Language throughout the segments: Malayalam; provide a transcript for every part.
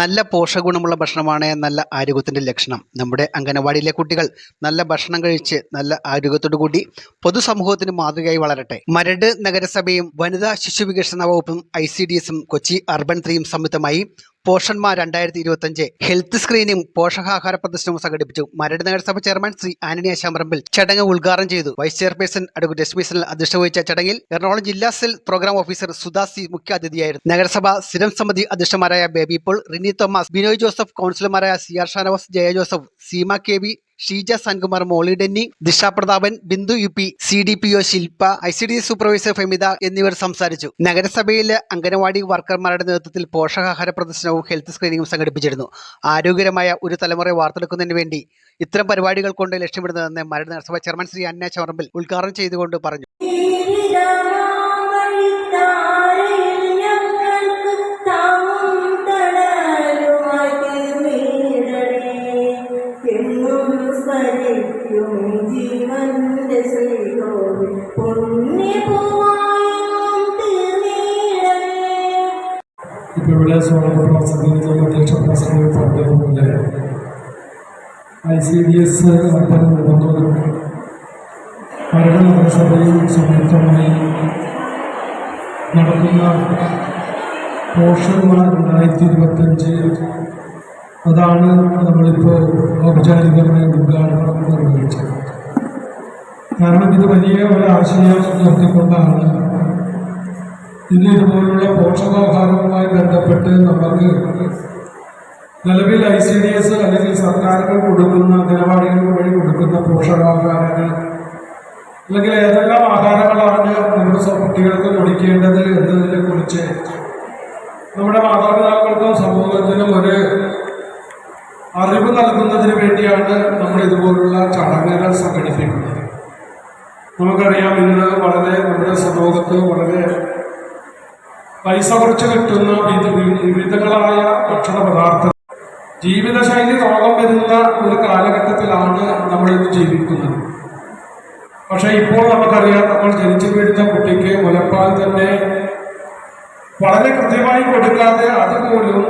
നല്ല പോഷകഗുണമുള്ള ഭക്ഷണമാണ് നല്ല ആരോഗ്യത്തിന്റെ ലക്ഷണം. നമ്മുടെ അംഗനവാടിയിലെ കുട്ടികൾ നല്ല ഭക്ഷണം കഴിച്ച് നല്ല ആരോഗ്യത്തോടു കൂടി പൊതുസമൂഹത്തിന് മാതൃകയായി വളരട്ടെ. മരട് നഗരസഭയും വനിതാ ശിശു വികസന വകുപ്പും ഐ കൊച്ചി അർബൻ ത്രീയും സംയുക്തമായി പോഷന്മാർ രണ്ടായിരത്തി ഇരുപത്തഞ്ച് ഹെൽത്ത് സ്ക്രീനിംഗ് പോഷകാഹാര പ്രദർശനവും സംഘടിപ്പിച്ചു. മരട് നഗരസഭ ചെയർമാൻ ശ്രീ ആന്റണി അശാമറമ്പിൽ ചടങ്ങ് ഉദ്ഘാടനം ചെയ്തു. വൈസ് ചെയർപേഴ്സൺ അഡ്വക്കേറ്റ് രശ്മി അധ്യക്ഷത വഹിച്ച ചടങ്ങിൽ എറണാകുളം ജില്ലാ സെൽ പ്രോഗ്രാം ഓഫീസർ സുദാസി മുഖ്യാതിഥിയായിരുന്നു. നഗരസഭ സ്ഥിരം സമിതി അധ്യക്ഷന്മാരായ ബേബി പോൾ റിനി തോമസ് ബിനോയ് ജോസഫ് കൗൺസിലർമാരായ C R Shanavas Jaya Joseph Seema K V Sheeja Sankumar Moly Denny Disha Prathapan Bindu U P C D P O Shilpa I C D supervisor Femitha എന്നിവർ സംസാരിച്ചു. നഗരസഭയിലെ അംഗനവാടി വർക്കർമാരുടെ നേതൃത്വത്തിൽ പോഷകാഹാര പ്രദർശനവും ഹെൽത്ത് സ്ക്രീനിങ്ങും സംഘടിപ്പിച്ചിരുന്നു. ആരോഗ്യകരമായ ഒരു തലമുറയെ വാർത്തെടുക്കുന്നതിന് വേണ്ടി ഇത്തരം പരിപാടികൾ കൊണ്ട് ലക്ഷ്യമിടുന്നതെന്ന് മരട് നഗരസഭ ചെയർമാൻ ശ്രീ അന്ന ചവറമ്പിൽ ഉദ്ഘാടനം ചെയ്തുകൊണ്ട് പറഞ്ഞു. ഇപ്പൊ ഇവിടെ സ്വാഗത പ്രസംഗിച്ച അധ്യക്ഷ പ്രസംഗം പറഞ്ഞതുപോലെ I C D S urban മൂന്നൂരും ഭരണ നഗരസഭയും സംയുക്തമായി നടക്കുന്ന പോഷന്മാർ രണ്ടായിരത്തി ഇരുപത്തഞ്ച് അതാണ് നമ്മളിപ്പോൾ ഔപചാരികമായി ഉദ്ഘാടനം നിർവഹിച്ചത്. കാരണം ഇത് വലിയ ഒരു ആശയം ഉയർത്തിക്കൊണ്ടാണ് ഇന്ന് ഇതുപോലുള്ള പോഷകാഹാരവുമായി ബന്ധപ്പെട്ട് നമുക്ക് നിലവിൽ ഐ സി ഡി എസ് അല്ലെങ്കിൽ സർക്കാരുകൾ കൊടുക്കുന്ന നിലപാടുകൾ വഴി കൊടുക്കുന്ന പോഷകാഹാരങ്ങൾ അല്ലെങ്കിൽ ഏതെല്ലാം ആഹാരങ്ങളാണ് നമ്മുടെ കുട്ടികൾക്ക് കൊടുക്കേണ്ടത് എന്നതിനെ കുറിച്ച് നമ്മുടെ മാതാപിതാക്കൾക്കും സമൂഹത്തിനും ഒരു അറിവ് നൽകുന്നതിന് വേണ്ടിയാണ് നമ്മൾ ഇതുപോലുള്ള ചടങ്ങുകൾ സംഘടിപ്പിക്കുന്നത്. നമുക്കറിയാം ഇന്ന് വളരെ നമ്മുടെ സമൂഹത്ത് വളരെ പൈസ കുറച്ച് കിട്ടുന്ന വിധ വിവിധങ്ങളായ ഭക്ഷണ പദാർത്ഥം ജീവിതശൈലി രോഗം വരുന്ന ഒരു കാലഘട്ടത്തിലാണ് നമ്മൾ ഇന്ന് ജീവിക്കുന്നത്. പക്ഷെ ഇപ്പോൾ നമുക്കറിയാം നമ്മൾ ജനിച്ചു വീഴുന്ന കുട്ടിക്ക് മുലപ്പാൽ തന്നെ വളരെ കൃത്യമായി കൊടുക്കാതെ അതുപോലും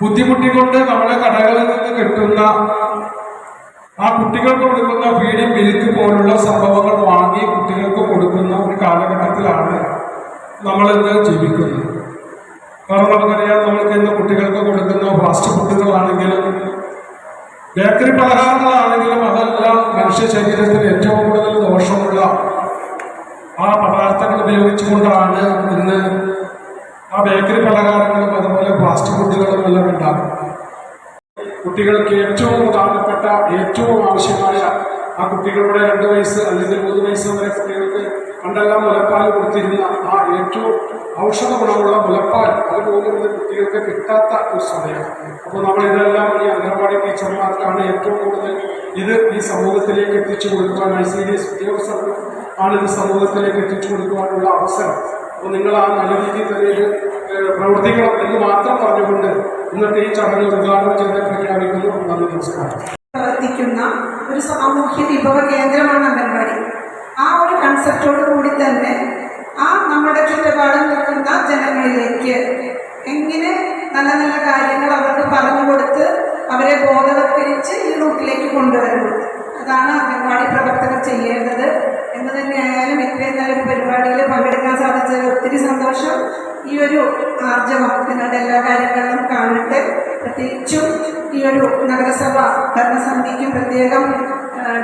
ബുദ്ധിമുട്ടിക്കൊണ്ട് നമ്മളെ കടകളിൽ നിന്ന് കിട്ടുന്ന ആ കുട്ടികൾക്ക് കൊടുക്കുന്ന ഫീഡിംഗ് മിൽക്ക് പോലുള്ള സംഭവങ്ങൾ വാങ്ങി കുട്ടികൾക്ക് കൊടുക്കുന്ന ഒരു കാലഘട്ടത്തിലാണ് നമ്മളിന്ന് ജീവിക്കുന്നത്? കാരണം നമുക്കറിയാം നമ്മൾക്ക് ഇന്ന് കുട്ടികൾക്ക് കൊടുക്കുന്ന? ഫാസ്റ്റ് ഫുഡുകളാണെങ്കിലും ബേക്കറി പലഹാരങ്ങളാണെങ്കിലും അതെല്ലാം മനുഷ്യ ശരീരത്തിന് ഏറ്റവും കൂടുതൽ ദോഷമുള്ള ആ പദാർത്ഥങ്ങൾ ഉപയോഗിച്ചുകൊണ്ടാണ് ഇന്ന് ആ ബേക്കറി പലഹാരങ്ങളും അതുപോലെ ഫാസ്റ്റ് ഫുഡുകളും എല്ലാം ഉണ്ടാകുന്നത്. കുട്ടികൾക്ക് ഏറ്റവും പ്രധാനപ്പെട്ട ഏറ്റവും ആവശ്യമായ ആ കുട്ടികളുടെ രണ്ട് വയസ്സ് അല്ലെങ്കിൽ മൂന്ന് വയസ്സ് വരെ കുട്ടികൾക്ക് പണ്ടെല്ലാം മുലപ്പാൽ കൊടുത്തിരുന്ന ആ ഏറ്റവും ഔഷധ ഗുണമുള്ള മുലപ്പാൽ അതുപോലും ഇന്ന് കുട്ടികൾക്ക് കിട്ടാത്ത ഒരു സമയമാണ്. അപ്പോൾ നമ്മൾ ഇതെല്ലാം ഈ അംഗൻവാടി ടീച്ചർമാർക്കാണ് ഏറ്റവും കൂടുതൽ ഇത് ഈ സമൂഹത്തിലേക്ക് എത്തിച്ചു കൊടുക്കുവാൻ ഐ സി ഡി എസ് ഉദ്യോഗസ്ഥർക്ക് ആണ് ഇത് സമൂഹത്തിലേക്ക് എത്തിച്ചു കൊടുക്കുവാനുള്ള അവസരം. അപ്പോൾ നിങ്ങൾ ആ നല്ല രീതിയിൽ തന്നെ ഇത് പ്രവർത്തിക്കണം എന്ന് മാത്രം പറഞ്ഞുകൊണ്ട് ഇന്നത്തെ ഈ ചടങ്ങ് ഉദ്ഘാടനം ചെയ്ത് പ്രഖ്യാപിക്കുന്നു നന്ദി നമസ്കാരം. പ്രവർത്തിക്കുന്ന ഒരു സാമൂഹ്യ വിഭവ കേന്ദ്രമാണ് അംഗൻവാടി. ആ ഒരു കൺസെപ്റ്റോട് കൂടി തന്നെ ആ നമ്മുടെ ചുറ്റുപാടും നിൽക്കുന്ന ജനങ്ങളിലേക്ക് എങ്ങനെ നല്ല നല്ല കാര്യങ്ങൾ അവർക്ക് പറഞ്ഞു കൊടുത്ത് അവരെ ബോധവത്കരിച്ച് ഈ റൂട്ടിലേക്ക് കൊണ്ടുവരുന്നു അതാണ് അംഗൻവാടി പ്രവർത്തകർ ചെയ്യേണ്ടത്. എന്ന് തന്നെയായാലും ഇത്രയും നല്ലൊരു പരിപാടിയിൽ പങ്കെടുക്കാൻ സാധിച്ചതിൽ ഒത്തിരി സന്തോഷം. ഈ ഒരു ആർജവം നിങ്ങളുടെ എല്ലാ കാര്യങ്ങളിലും കാണട്ടെ. പ്രത്യേകിച്ചും ഈ ഒരു നഗരസഭ ഭരണസമിതിക്ക് പ്രത്യേകം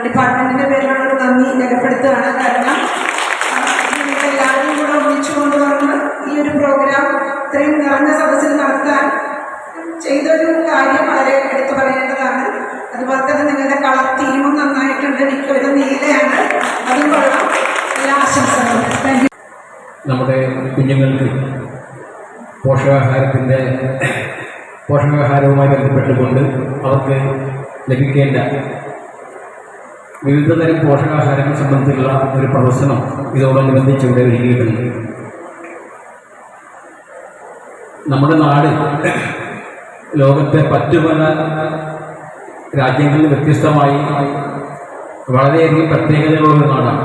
ഡിപ്പാർട്ട്മെന്റിന്റെ പേരിലുള്ള നന്ദി രേഖപ്പെടുത്തുകയാണ്. കാരണം എല്ലാവരും കൂടെ ഒന്നിച്ചു കൊണ്ടുവന്ന് ഈ ഒരു പ്രോഗ്രാം ഇത്രയും നിറഞ്ഞ സദസ്സിൽ നടത്താൻ ചെയ്തൊരു കാര്യം വളരെ എടുത്തു പറയേണ്ടതാണ്. അതുപോലെ തന്നെ നിങ്ങളുടെ കളർ തീമും നന്നായിട്ടുണ്ട്. മിക്കവരും നീലയാണ്. അതും കൊള്ളാം. എല്ലാ ആശംസകളും. നമ്മുടെ കുഞ്ഞുങ്ങൾക്ക് പോഷകാഹാരത്തിന്റെ പോഷകാഹാരവുമായി ബന്ധപ്പെട്ടുകൊണ്ട് അവർക്ക് ലഭിക്കേണ്ട വിവിധ തരം പോഷകാഹാരങ്ങൾ സംബന്ധിച്ചുള്ള ഒരു പ്രദർശനം ഇതോടനുബന്ധിച്ച് ഇവിടെ ഒരുക്കിയിട്ടുണ്ട്. നമ്മുടെ നാട് ലോകത്തെ മറ്റു പല രാജ്യങ്ങളിൽ വ്യത്യസ്തമായി വളരെയധികം പ്രത്യേകതകളുള്ള നാടാണ്.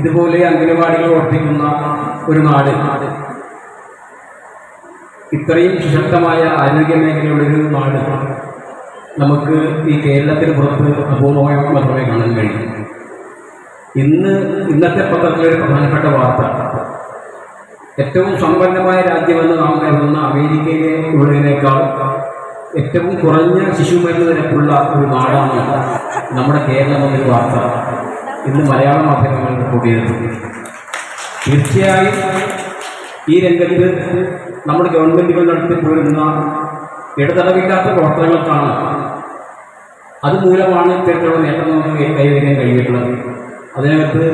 ഇതുപോലെ അംഗനവാടികൾ പ്രവർത്തിക്കുന്ന ഒരു നാട് ഇത്രയും സുശക്തമായ ആരോഗ്യ മേഖലയുള്ളൊരു നാട് നമുക്ക് ഈ കേരളത്തിന് പുറത്ത് അപൂർവമായി മാത്രമേ കാണാൻ കഴിയൂ. ഇന്ന് ഇന്നത്തെ പത്രത്തിലെ പ്രധാനപ്പെട്ട വാർത്ത. ഏറ്റവും സമ്പന്നമായ രാജ്യമെന്ന് നാം കരുതുന്ന അമേരിക്കയിലെ ഉള്ളതിനേക്കാൾ ഏറ്റവും കുറഞ്ഞ ശിശുമരുന്ന് നിരക്കുള്ള ഒരു നാടാണ് നമ്മുടെ കേരളം എന്നൊരു വാർത്ത. ഇന്ന് മലയാള മാധ്യമങ്ങൾ റിപ്പോർട്ട് ചെയ്തിട്ടുണ്ട് തീർച്ചയായും ഈ രംഗത്ത് നമ്മുടെ ഗവൺമെന്റുകൾ നടത്തി പോരുന്ന ഇടതടവില്ലാത്ത പ്രവർത്തനങ്ങൾക്കാണ് അതുമൂലമാണ് ഇത്തരത്തിലുള്ള നേട്ടം നമുക്ക് കൈവരിക്കാൻ കഴിയിട്ടുള്ളത് അതിനകത്ത്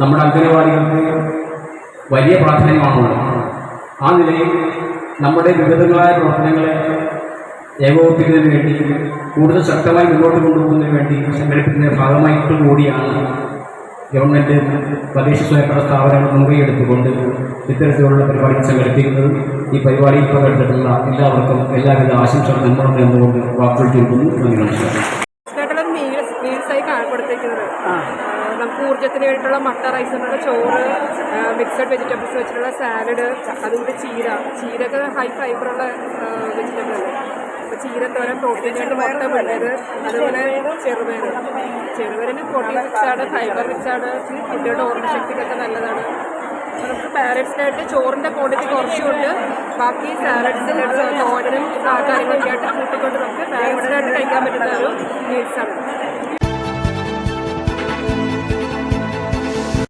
നമ്മുടെ അംഗനവാടികൾക്ക് വലിയ പ്രാധാന്യമാണുള്ളത്. ആ നിലയിൽ നമ്മുടെ വിവിധങ്ങളായ പ്രവർത്തനങ്ങളെ ഏകോപിപ്പിക്കുന്നതിന് വേണ്ടി കൂടുതൽ ശക്തമായി മുന്നോട്ട് കൊണ്ടുപോകുന്നതിന് വേണ്ടി സംഘടിപ്പിക്കുന്ന ഭാഗമായിട്ട് കൂടിയാണ് ഗവൺമെന്റ് തദ്ദേശ സ്വയംഭരണ സ്ഥാപനങ്ങൾ മുൻകൈ എടുത്തുകൊണ്ട് ഇത്തരത്തിലുള്ള പരിപാടി സംഘടിപ്പിക്കുന്നത് ഈ പരിപാടിയിൽ പങ്കെടുത്തിട്ടുള്ള എല്ലാവർക്കും എല്ലാവിധ ആശംസകളും നന്മകളും എന്നുകൊണ്ട് വാക്കുകൾ ചുരുക്കുന്നു നന്ദി നമസ്കാരം നമുക്ക് ഊർജത്തിന് വേണ്ടിയിട്ടുള്ള മട്ട റൈസ് കൊണ്ടുള്ള ചോറ് മിക്സഡ് വെജിറ്റബിൾസ് വെച്ചിട്ടുള്ള സാലഡ് അതുകൊണ്ട് ചീര. ചീരക്ക് ഹൈ ഫൈബറുള്ള വെജിറ്റബിൾ അല്ലേ? അപ്പോൾ ചീരത്തോരൻ പ്രോട്ടീൻ ആയിട്ട് മുട്ട പിള്ളേര് അതുപോലെ ചെറുപയർ ചെറുപയറിന് പ്രോട്ടീൻ മിക്സാണ് ഫൈബർ മിക്സാണ് റിച്ചാണ് ഓർമ്മ ശക്തിക്കൊക്കെ നല്ലതാണ്. നമുക്ക് പാരൻസിനായിട്ട് ചോറിന്റെ ക്വാണ്ടിറ്റി കുറച്ചുകൊണ്ട് ബാക്കി സാലഡ്സ് തോരനും കാര്യങ്ങളൊക്കെ ആയിട്ട് കൂട്ടിക്കൊണ്ട് നമുക്ക് പാരൻസിനായിട്ട് കഴിക്കാൻ പറ്റുന്ന ഒരു മീൽസാണ്